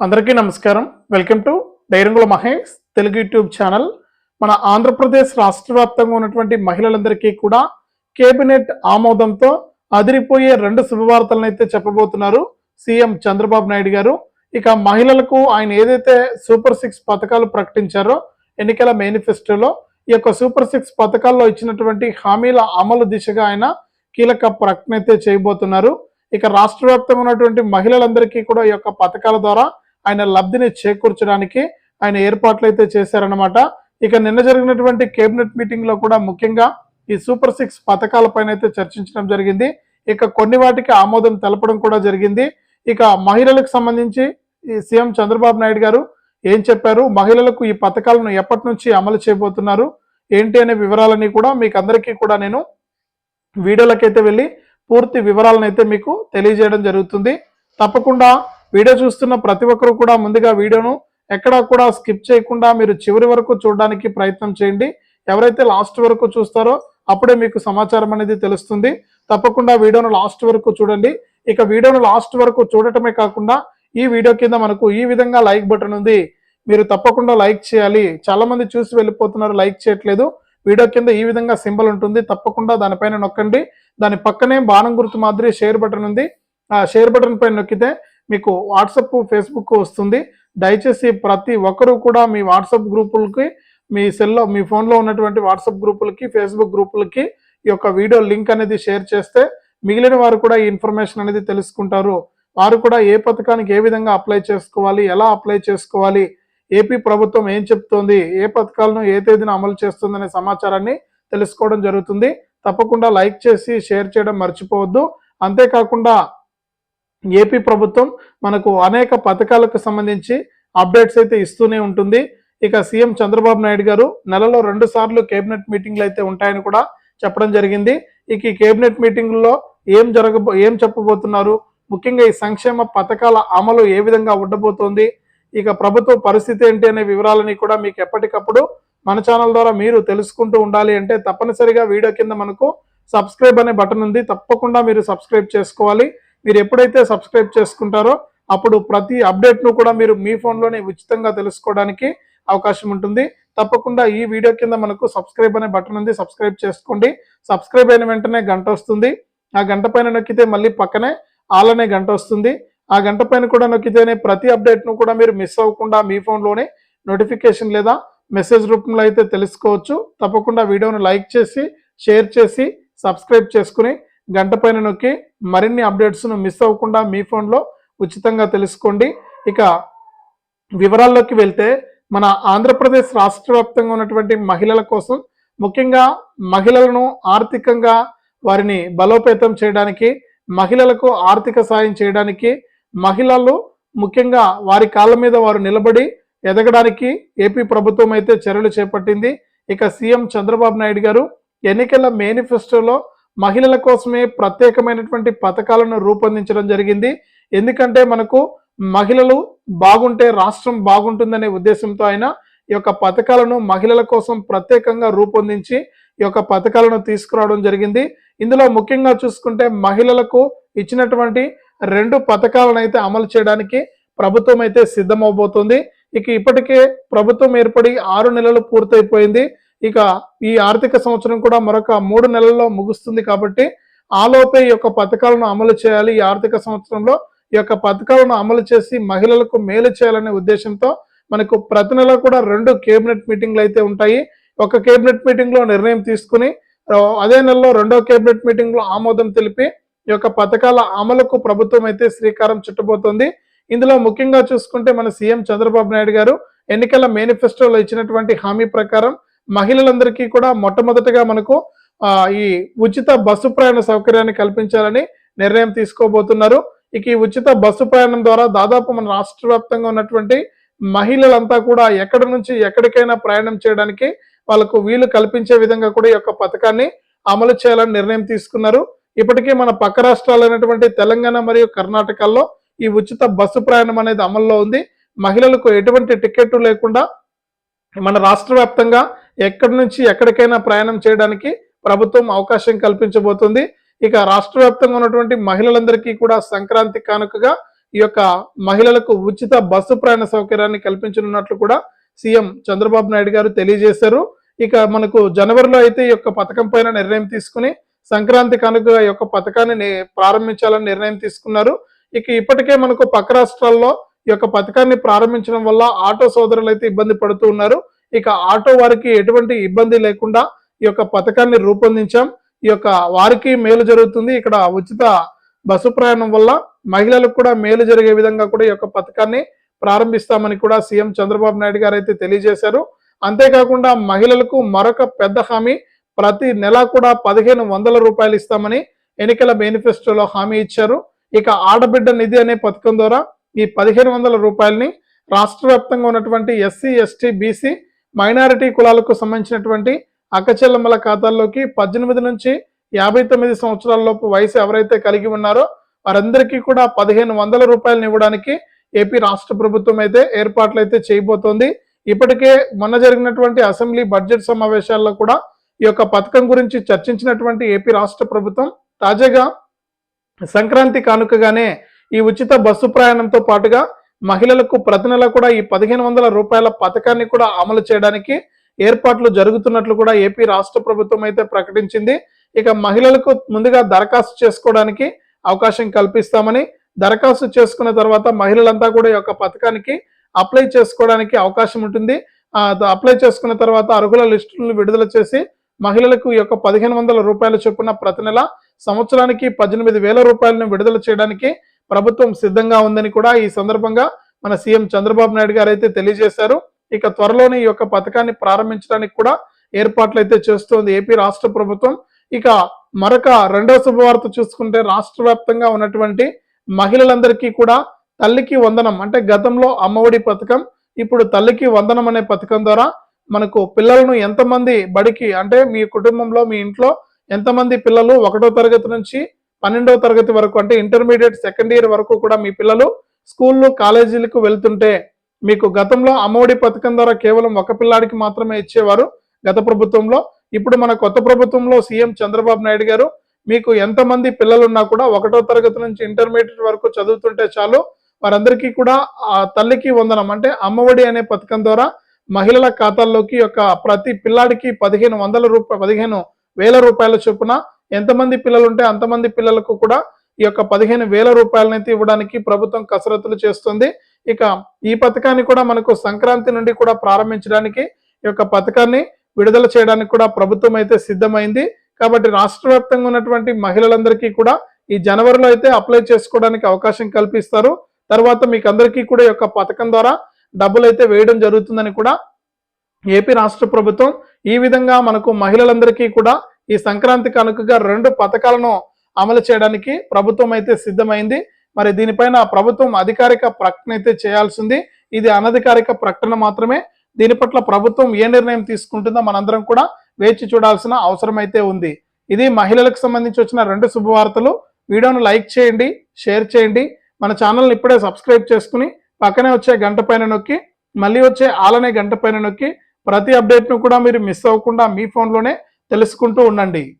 అందరికీ నమస్కారం. Welcome to Dirangula Mahesh Telugu YouTube channel. మన ఆంధ్రప్రదేశ్ రాష్ట్ర వ్యాప్తంగా ఉన్నటువంటి మహిళలందరికీ కూడా కేబినెట్ ఆమోదంతో అదిరిపోయే రెండు శుభవార్తలను అయితే చెప్పబోతున్నారు సీఎం చంద్రబాబు నాయుడు గారు. ఇక మహిళలకు ఆయన ఏదైతే సూపర్ సిక్స్ పథకాలు ప్రకటించారో ఎన్నికల మేనిఫెస్టోలో ఈ యొక్క సూపర్ సిక్స్ పథకాల్లో ఇచ్చినటువంటి హామీల అమలు దిశగా ఆయన కీలక ప్రకటన అయితే చేయబోతున్నారు. ఇక రాష్ట్ర వ్యాప్తంగా ఉన్నటువంటి మహిళలందరికీ కూడా ఈ యొక్క పథకాల ద్వారా ఆయన లబ్ధిని చేకూర్చడానికి ఆయన ఏర్పాట్లు అయితే చేశారనమాట ఇక నిన్న జరిగినటువంటి కేబినెట్ మీటింగ్లో కూడా ముఖ్యంగా ఈ సూపర్ సిక్స్ పథకాలపైన అయితే చర్చించడం జరిగింది. ఇక కొన్ని వాటికి ఆమోదం తెలపడం కూడా జరిగింది. ఇక మహిళలకు సంబంధించి ఈ సీఎం చంద్రబాబు నాయుడు గారు ఏం చెప్పారు? మహిళలకు ఈ పథకాలను ఎప్పటి నుంచి అమలు చేయబోతున్నారు? ఏంటి అనే వివరాలని కూడా మీకు అందరికీ కూడా నేను వీడియోలకైతే వెళ్ళి పూర్తి వివరాలను అయితే మీకు తెలియజేయడం జరుగుతుంది. తప్పకుండా వీడియో చూస్తున్న ప్రతి ఒక్కరు కూడా ముందుగా వీడియోను ఎక్కడా కూడా స్కిప్ చేయకుండా మీరు చివరి వరకు చూడడానికి ప్రయత్నం చేయండి. ఎవరైతే లాస్ట్ వరకు చూస్తారో అప్పుడే మీకు సమాచారం అనేది తెలుస్తుంది. తప్పకుండా వీడియోను లాస్ట్ వరకు చూడండి. ఇక వీడియోను లాస్ట్ వరకు చూడటమే కాకుండా ఈ వీడియో కింద మనకు ఈ విధంగా లైక్ బటన్ ఉంది. మీరు తప్పకుండా లైక్ చేయాలి. చాలా మంది చూసి వెళ్ళిపోతున్నారు లైక్ చేయట్లేదు. వీడియో కింద ఈ విధంగా సింబల్ ఉంటుంది. తప్పకుండా దానిపైన నొక్కండి. దాని పక్కనే బాణం గుర్తు మాదిరి షేర్ బటన్ ఉంది. ఆ షేర్ బటన్ పైన నొక్కితే మీకు వాట్సప్ ఫేస్బుక్ వస్తుంది. దయచేసి ప్రతి ఒక్కరూ కూడా మీ వాట్సాప్ గ్రూపులకి మీ సెల్లో మీ ఫోన్లో ఉన్నటువంటి వాట్సాప్ గ్రూపులకి ఫేస్బుక్ గ్రూపులకి ఈ యొక్క వీడియో లింక్ అనేది షేర్ చేస్తే మిగిలిన వారు కూడా ఈ ఇన్ఫర్మేషన్ అనేది తెలుసుకుంటారు. వారు కూడా ఏ పథకానికి ఏ విధంగా అప్లై చేసుకోవాలి ఎలా అప్లై చేసుకోవాలి ఏపీ ప్రభుత్వం ఏం చెప్తోంది ఏ పథకాలను ఏ తేదీన అమలు చేస్తుందనే సమాచారాన్ని తెలుసుకోవడం జరుగుతుంది. తప్పకుండా లైక్ చేసి షేర్ చేయడం మర్చిపోవద్దు. అంతేకాకుండా ఏపీ ప్రభుత్వం మనకు అనేక పథకాలకు సంబంధించి అప్డేట్స్ అయితే ఇస్తూనే ఉంటుంది. ఇక సీఎం చంద్రబాబు నాయుడు గారు నెలలో రెండు సార్లు కేబినెట్ మీటింగ్లు అయితే ఉంటాయని కూడా చెప్పడం జరిగింది. ఇక ఈ కేబినెట్ మీటింగ్లో ఏం జరగబో ఏం చెప్పబోతున్నారు? ముఖ్యంగా ఈ సంక్షేమ పథకాల అమలు ఏ విధంగా ఉండబోతోంది? ఇక ప్రభుత్వ పరిస్థితి ఏంటి అనే వివరాలని కూడా మీకు ఎప్పటికప్పుడు మన ఛానల్ ద్వారా మీరు తెలుసుకుంటూ ఉండాలి అంటే తప్పనిసరిగా వీడియో కింద మనకు సబ్స్క్రైబ్ అనే బటన్ ఉంది. తప్పకుండా మీరు సబ్స్క్రైబ్ చేసుకోవాలి. మీరు ఎప్పుడైతే సబ్స్క్రైబ్ చేసుకుంటారో అప్పుడు ప్రతి అప్డేట్ను కూడా మీరు మీ ఫోన్లోనే ఉచితంగా తెలుసుకోవడానికి అవకాశం ఉంటుంది. తప్పకుండా ఈ వీడియో కింద మనకు సబ్స్క్రైబ్ అనే బటన్ ఉంది. సబ్స్క్రైబ్ చేసుకోండి. సబ్స్క్రైబ్ అయిన వెంటనే గంట వస్తుంది. ఆ గంట పైన నొక్కితే మళ్ళీ పక్కనే ఆల్ అనే గంట వస్తుంది. ఆ గంట పైన కూడా నొక్కితేనే ప్రతి అప్డేట్ను కూడా మీరు మిస్ అవ్వకుండా మీ ఫోన్లోనే నోటిఫికేషన్ లేదా మెసేజ్ రూపంలో అయితే తెలుసుకోవచ్చు. తప్పకుండా వీడియోను లైక్ చేసి షేర్ చేసి సబ్స్క్రైబ్ చేసుకుని గంట పైన నొక్కి మరిన్ని అప్డేట్స్ను మిస్ అవ్వకుండా మీ ఫోన్లో ఉచితంగా తెలుసుకోండి. ఇక వివరాల్లోకి వెళ్తే మన ఆంధ్రప్రదేశ్ రాష్ట్ర వ్యాప్తంగా ఉన్నటువంటి మహిళల కోసం ముఖ్యంగా మహిళలను ఆర్థికంగా వారిని బలోపేతం చేయడానికి మహిళలకు ఆర్థిక సాయం చేయడానికి మహిళలు ముఖ్యంగా వారి కాళ్ళ మీద వారు నిలబడి ఎదగడానికి ఏపీ ప్రభుత్వం అయితే చర్యలు చేపట్టింది. ఇక సీఎం చంద్రబాబు నాయుడు గారు ఎన్నికల మేనిఫెస్టోలో మహిళల కోసమే ప్రత్యేకమైనటువంటి పథకాలను రూపొందించడం జరిగింది. ఎందుకంటే మనకు మహిళలు బాగుంటే రాష్ట్రం బాగుంటుందనే ఉద్దేశంతో ఆయన ఈ యొక్క పథకాలను మహిళల కోసం ప్రత్యేకంగా రూపొందించి ఈ యొక్క పథకాలను తీసుకురావడం జరిగింది. ఇందులో ముఖ్యంగా చూసుకుంటే మహిళలకు ఇచ్చినటువంటి రెండు పథకాలను అయితే అమలు చేయడానికి ప్రభుత్వం అయితే సిద్ధమవబోతుంది. ఇక ఇప్పటికే ప్రభుత్వం ఏర్పడి ఆరు నెలలు పూర్తయిపోయింది. ఇక ఈ ఆర్థిక సంవత్సరం కూడా మరొక మూడు నెలల్లో ముగుస్తుంది కాబట్టి ఆలోపే ఈ యొక్క పథకాలను అమలు చేయాలి. ఈ ఆర్థిక సంవత్సరంలో ఈ యొక్క పథకాలను అమలు చేసి మహిళలకు మేలు చేయాలనే ఉద్దేశంతో మనకు ప్రతి నెల కూడా రెండు కేబినెట్ మీటింగ్లు అయితే ఉంటాయి. ఒక కేబినెట్ మీటింగ్లో నిర్ణయం తీసుకుని అదే నెలలో రెండో కేబినెట్ మీటింగ్లో ఆమోదం తెలిపి ఈ యొక్క పథకాల అమలుకు ప్రభుత్వం అయితే శ్రీకారం చుట్టబోతోంది. ఇందులో ముఖ్యంగా చూసుకుంటే మన సీఎం చంద్రబాబు నాయుడు గారు ఎన్నికల మేనిఫెస్టోలో ఇచ్చినటువంటి హామీ ప్రకారం మహిళలందరికీ కూడా మొట్టమొదటగా మనకు ఆ, ఈ ఉచిత బస్సు ప్రయాణ సౌకర్యాన్ని కల్పించాలని నిర్ణయం తీసుకోబోతున్నారు. ఇక ఈ ఉచిత బస్సు ప్రయాణం ద్వారా దాదాపు మన రాష్ట్ర వ్యాప్తంగా ఉన్నటువంటి మహిళలంతా కూడా ఎక్కడి నుంచి ఎక్కడికైనా ప్రయాణం చేయడానికి వాళ్ళకు వీలు కల్పించే విధంగా కూడా ఈ యొక్క పథకాన్ని అమలు చేయాలని నిర్ణయం తీసుకున్నారు. ఇప్పటికే మన పక్క రాష్ట్రాలైనటువంటి తెలంగాణ మరియు కర్ణాటకల్లో ఈ ఉచిత బస్సు ప్రయాణం అనేది అమల్లో ఉంది. మహిళలకు ఎటువంటి టికెట్ లేకుండా మన రాష్ట్ర వ్యాప్తంగా ఎక్కడి నుంచి ఎక్కడికైనా ప్రయాణం చేయడానికి ప్రభుత్వం అవకాశం కల్పించబోతుంది. ఇక రాష్ట్ర వ్యాప్తంగా ఉన్నటువంటి మహిళలందరికీ కూడా సంక్రాంతి కానుకగా ఈ యొక్క మహిళలకు ఉచిత బస్సు ప్రయాణ సౌకర్యాన్ని కల్పించనున్నట్లు కూడా సీఎం చంద్రబాబు నాయుడు గారు తెలియజేశారు. ఇక మనకు జనవరిలో అయితే ఈ యొక్క పథకం పైన నిర్ణయం తీసుకుని సంక్రాంతి కనుక ఈ యొక్క పథకాన్ని ప్రారంభించాలని నిర్ణయం తీసుకున్నారు. ఇక ఇప్పటికే మనకు పక్క రాష్ట్రాల్లో ఈ యొక్క పథకాన్ని ప్రారంభించడం వల్ల ఆటో సోదరులు అయితే ఇబ్బంది పడుతూ ఉన్నారు. ఇక ఆటో వారికి ఎటువంటి ఇబ్బంది లేకుండా ఈ యొక్క పథకాన్ని రూపొందించాం. ఈ యొక్క వారికి మేలు జరుగుతుంది. ఇక్కడ ఉచిత బస్సు ప్రయాణం వల్ల మహిళలకు కూడా మేలు జరిగే విధంగా కూడా ఈ యొక్క పథకాన్ని ప్రారంభిస్తామని కూడా సీఎం చంద్రబాబు నాయుడు గారు అయితే తెలియజేశారు. అంతేకాకుండా మహిళలకు మరొక పెద్ద హామీ ప్రతి నెల కూడా పదిహేను వందల రూపాయలు ఇస్తామని ఎన్నికల మేనిఫెస్టోలో హామీ ఇచ్చారు. ఇక ఆడబిడ్డ నిధి అనే పథకం ద్వారా ఈ పదిహేను వందల రూపాయలని రాష్ట్ర వ్యాప్తంగా ఉన్నటువంటి ఎస్సీ ఎస్టీ బీసీ మైనారిటీ కులాలకు సంబంధించినటువంటి అక్కచెల్లమ్మల ఖాతాల్లోకి పద్దెనిమిది నుంచి యాభై తొమ్మిది సంవత్సరాలలోపు వయసు ఎవరైతే కలిగి ఉన్నారో వారందరికీ కూడా పదిహేను వందల రూపాయలను ఇవ్వడానికి ఏపీ రాష్ట్ర ప్రభుత్వం అయితే ఏర్పాట్లు అయితే చేయబోతోంది. ఇప్పటికే మొన్న జరిగినటువంటి అసెంబ్లీ బడ్జెట్ సమావేశాల్లో కూడా ఈ యొక్క పథకం గురించి చర్చించినటువంటి ఏపీ రాష్ట్ర ప్రభుత్వం తాజాగా సంక్రాంతి కానుకగానే ఈ ఉచిత బస్సు ప్రయాణంతో పాటుగా మహిళలకు ప్రతి నెల కూడా ఈ పదిహేను వందల రూపాయల పథకాన్ని కూడా అమలు చేయడానికి ఏర్పాట్లు జరుగుతున్నట్లు కూడా ఏపీ రాష్ట్ర ప్రభుత్వం అయితే ప్రకటించింది. ఇక మహిళలకు ముందుగా దరఖాస్తు చేసుకోవడానికి అవకాశం కల్పిస్తామని దరఖాస్తు చేసుకున్న తర్వాత మహిళలంతా కూడా ఈ యొక్క పథకానికి అప్లై చేసుకోవడానికి అవకాశం ఉంటుంది. అప్లై చేసుకున్న తర్వాత అర్హుల లిస్టులను విడుదల చేసి మహిళలకు ఈ యొక్క పదిహేను వందల రూపాయల చొప్పున ప్రతి నెల సంవత్సరానికి పద్దెనిమిది వేల రూపాయలను విడుదల చేయడానికి ప్రభుత్వం సిద్ధంగా ఉందని కూడా ఈ సందర్భంగా మన సీఎం చంద్రబాబు నాయుడు గారు అయితే తెలియజేశారు. ఇక త్వరలోనే ఈ యొక్క పథకాన్ని ప్రారంభించడానికి కూడా ఏర్పాట్లు అయితే చేస్తోంది ఏపీ రాష్ట్ర ప్రభుత్వం. ఇక మరొక రెండో శుభవార్త చూసుకుంటే రాష్ట్ర వ్యాప్తంగా ఉన్నటువంటి మహిళలందరికీ కూడా తల్లికి వందనం అంటే గతంలో అమ్మఒడి పథకం ఇప్పుడు తల్లికి వందనం అనే పథకం ద్వారా మనకు పిల్లలను ఎంతమంది బడికి అంటే మీ కుటుంబంలో మీ ఇంట్లో ఎంతమంది పిల్లలు ఒకటో తరగతి నుంచి పన్నెండవ తరగతి వరకు అంటే ఇంటర్మీడియట్ సెకండ్ ఇయర్ వరకు కూడా మీ పిల్లలు స్కూళ్ళు కాలేజీలకు వెళ్తుంటే మీకు గతంలో అమ్మఒడి పథకం ద్వారా కేవలం ఒక పిల్లాడికి మాత్రమే ఇచ్చేవారు గత ప్రభుత్వంలో. ఇప్పుడు మన కొత్త ప్రభుత్వంలో సీఎం చంద్రబాబు నాయుడు గారు మీకు ఎంతమంది పిల్లలున్నా కూడా ఒకటో తరగతి నుంచి ఇంటర్మీడియట్ వరకు చదువుతుంటే చాలు. వారందరికీ కూడా ఆ తల్లికి వందనం అంటే అమ్మఒడి అనే పథకం ద్వారా మహిళల ఖాతాల్లోకి యొక్క ప్రతి పిల్లాడికి పదిహేను వందల రూపాయ పదిహేను వేల రూపాయల చొప్పున ఎంతమంది పిల్లలు ఉంటే అంతమంది పిల్లలకు కూడా ఈ యొక్క పదిహేను వేల రూపాయలనైతే ఇవ్వడానికి ప్రభుత్వం కసరత్తులు చేస్తుంది. ఇక ఈ పథకాన్ని కూడా మనకు సంక్రాంతి నుండి కూడా ప్రారంభించడానికి ఈ యొక్క పథకాన్ని విడుదల చేయడానికి కూడా ప్రభుత్వం అయితే సిద్ధమైంది. కాబట్టి రాష్ట్ర వ్యాప్తంగా ఉన్నటువంటి మహిళలందరికీ కూడా ఈ జనవరిలో అయితే అప్లై చేసుకోవడానికి అవకాశం కల్పిస్తారు. తర్వాత మీకు అందరికీ కూడా ఈ యొక్క పథకం ద్వారా డబ్బులు అయితే వేయడం జరుగుతుందని కూడా ఏపీ రాష్ట్ర ప్రభుత్వం ఈ విధంగా మనకు మహిళలందరికీ కూడా ఈ సంక్రాంతి కనుకగా రెండు పథకాలను అమలు చేయడానికి ప్రభుత్వం అయితే సిద్ధమైంది. మరి దీనిపైన ప్రభుత్వం అధికారిక ప్రకటన అయితే చేయాల్సింది. ఇది అనధికారిక ప్రకటన మాత్రమే. దీని పట్ల ప్రభుత్వం ఏ నిర్ణయం తీసుకుంటుందో మనందరం కూడా వేచి చూడాల్సిన అవసరం అయితే ఉంది. ఇది మహిళలకు సంబంధించి వచ్చిన రెండు శుభవార్తలు. వీడియోను లైక్ చేయండి షేర్ చేయండి. మన ఛానల్ని ఇప్పుడే సబ్స్క్రైబ్ చేసుకుని పక్కనే వచ్చే గంట పైన నొక్కి మళ్ళీ వచ్చే ఆలనే గంట పైన నొక్కి ప్రతి అప్డేట్ను కూడా మీరు మిస్ అవ్వకుండా మీ ఫోన్లోనే తెలుసుకుంటూ ఉండండి.